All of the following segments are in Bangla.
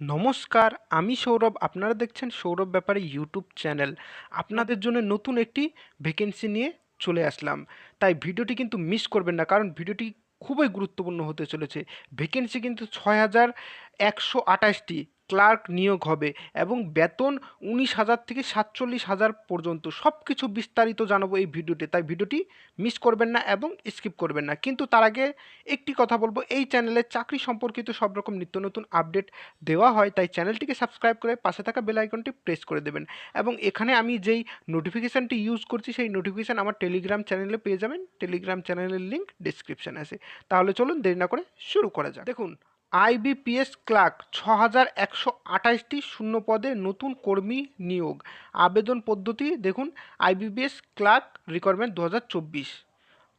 নমস্কার, আমি সৌরভ। আপনারা দেখছেন সৌরভ ব্যাপারে ইউটিউব চ্যানেল। আপনাদের জন্য নতুন একটি ভ্যাকেন্সি নিয়ে চলে আসলাম। তাই ভিডিওটি কিন্তু মিস করবেন না, কারণ ভিডিওটি খুবই গুরুত্বপূর্ণ হতে চলেছে। ভ্যাকেন্সি কিন্তু ছয় হাজার একশো আঠাশটি। ক্লার্ক নিয়োগ হবে এবং বেতন উনিশ হাজার থেকে সাতচল্লিশ হাজার পর্যন্ত। সব কিছু বিস্তারিত জানাব এই ভিডিওতে, তাই ভিডিওটি মিস করবেন না এবং স্কিপ করবেন না। কিন্তু তার আগে একটি কথা বলব, এই চ্যানেলে চাকরি সম্পর্কিত সব রকম নিত্য নতুন আপডেট দেওয়া হয়, তাই চ্যানেলটিকে সাবস্ক্রাইব করে পাশে থাকা বেল আইকনটি প্রেস করে দেবেন। এবং এখানে আমি যেই নোটিফিকেশানটি ইউজ করছি, সেই নোটিফিকেশান আমার টেলিগ্রাম চ্যানেলে পেয়ে যাবেন। টেলিগ্রাম চ্যানেলের লিঙ্ক ডিসক্রিপশানে আছে। তাহলে চলুন দেরি না করে শুরু করা যাক। দেখুন আইবিপিএস ক্লার্ক ছ হাজার একশো আঠাশটি শূন্য পদে নতুন কর্মী নিয়োগ। আবেদন পদ্ধতি দেখুন আইবিপিএস ক্লার্ক রিকোয়ারমেন্ট দু হাজার চব্বিশ।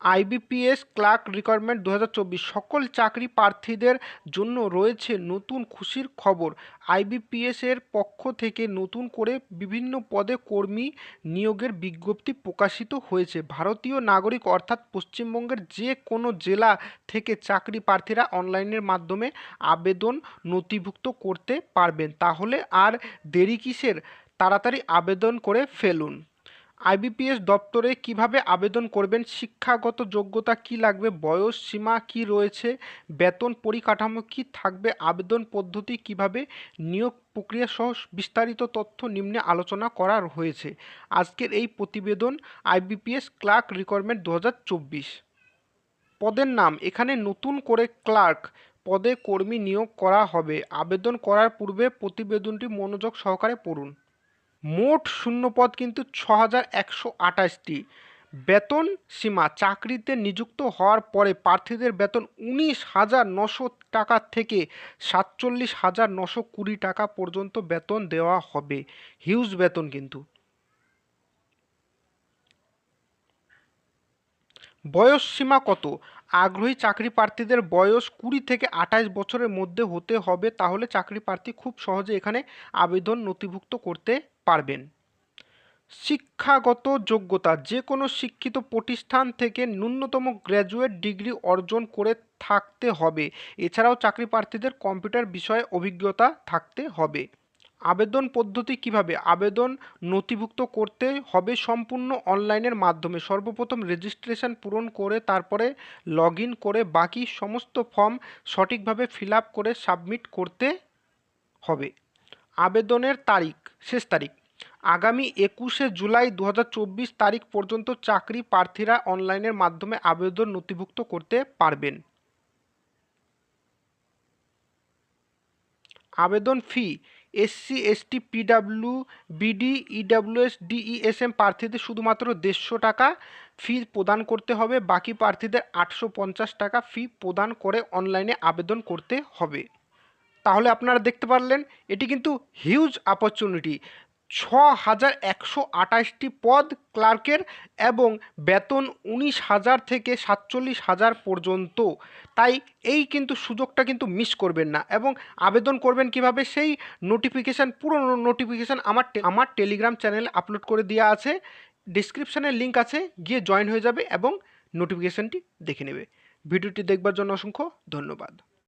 আইবিপিএস ক্লার্ক রিকোয়ারমেন্ট দু হাজার চব্বিশ। সকল চাকরি প্রার্থীদের জন্য রয়েছে নতুন খুশির খবর। আইবিপিএস এর পক্ষ থেকে নতুন করে বিভিন্ন পদে কর্মী নিয়োগের বিজ্ঞপ্তি প্রকাশিত হয়েছে। ভারতীয় নাগরিক অর্থাৎ পশ্চিমবঙ্গের যে কোনো জেলা থেকে চাকরি প্রার্থীরা অনলাইনের মাধ্যমে আবেদন নথিভুক্ত করতে পারবেন। তাহলে আর দেরি কিসের? তাড়াতাড়ি আবেদন করে ফেলুন। আইবিপিএস দপ্তরে কীভাবে আবেদন করবেন? শিক্ষাগত যোগ্যতা কি লাগবে? বয়স সীমা কি রয়েছে? বেতন পরিকাঠামো কি থাকবে? আবেদন পদ্ধতি কীভাবে? নিয়োগ প্রক্রিয়া সহ বিস্তারিত তথ্য নিম্নে আলোচনা করা হয়েছে। আজকের এই প্রতিবেদন আইবিপিএস ক্লার্ক রিকোয়ারমেন্ট দু হাজার চব্বিশ। পদের নাম, এখানে নতুন করে ক্লার্ক পদে কর্মী নিয়োগ করা হবে। আবেদন করার পূর্বে প্রতিবেদনটি মনোযোগ সহকারে পড়ুন। মোট শূন্যপদ কিন্তু ছ হাজার একশো আঠাশটি। বেতন সীমা চাকরিতে নিযুক্ত হওয়ার পরে প্রার্থীদের বেতন উনিশ হাজার নশো টাকা থেকে সাতচল্লিশ হাজার নশো কুড়ি টাকা পর্যন্ত বেতন দেওয়া হবে। হিউজ বেতন কিন্তু। বয়স সীমা কত? আগ্রহী চাকরি প্রার্থীদের বয়স কুড়ি থেকে আঠাশ বছরের মধ্যে হতে হবে, তাহলে চাকরি প্রার্থী খুব সহজে এখানে আবেদন নথিভুক্ত করতে পারবেন। শিক্ষাগত যোগ্যতা যে কোনো শিক্ষিত প্রতিষ্ঠান থেকে ন্যূনতম গ্র্যাজুয়েট ডিগ্রি অর্জন করে থাকতে হবে। এছাড়াও চাকরি প্রার্থীদের কম্পিউটার বিষয়ে অভিজ্ঞতা থাকতে হবে। আবেদন পদ্ধতি কীভাবে? আবেদন নথিভুক্ত করতে হবে সম্পূর্ণ অনলাইনের মাধ্যমে। সর্বপ্রথম রেজিস্ট্রেশন পূরণ করে তারপরে লগ করে বাকি সমস্ত ফর্ম সঠিকভাবে ফিল করে সাবমিট করতে হবে। আবেদনের তারিখ, শেষ তারিখ। আগামী একুশে জুলাই দু হাজার চব্বিশ তারিখ পর্যন্ত চাকরি প্রার্থীরা অনলাইনের মাধ্যমে আবেদন নথিভুক্ত করতে পারবেন। আবেদন fee SC ST PW BD EWS DESM প্রার্থীদের শুধুমাত্র দেড়শো টাকা ফি প্রদান করতে হবে, বাকি প্রার্থীদের আটশো পঞ্চাশ টাকা ফি প্রদান করে অনলাইনে আবেদন করতে হবে। তাহলে আপনারা দেখতে পারলেন, এটি কিন্তু হিউজ অপরচুনিটি। ছ হাজার একশো আঠাশটি পদ ক্লার্কের এবং বেতন উনিশ হাজার থেকে সাতচল্লিশ হাজার পর্যন্ত। তাই এই কিন্তু সুযোগটা কিন্তু মিস করবেন না এবং আবেদন করবেন কীভাবে সেই নোটিফিকেশান পুরো নোটিফিকেশান আমার আমার টেলিগ্রাম চ্যানেলে আপলোড করে দেওয়া আছে। ডিসক্রিপশানের লিঙ্ক আছে, গিয়ে জয়েন হয়ে যাবে এবং নোটিফিকেশানটি দেখে নেবে। ভিডিওটি দেখবার জন্য অসংখ্য ধন্যবাদ।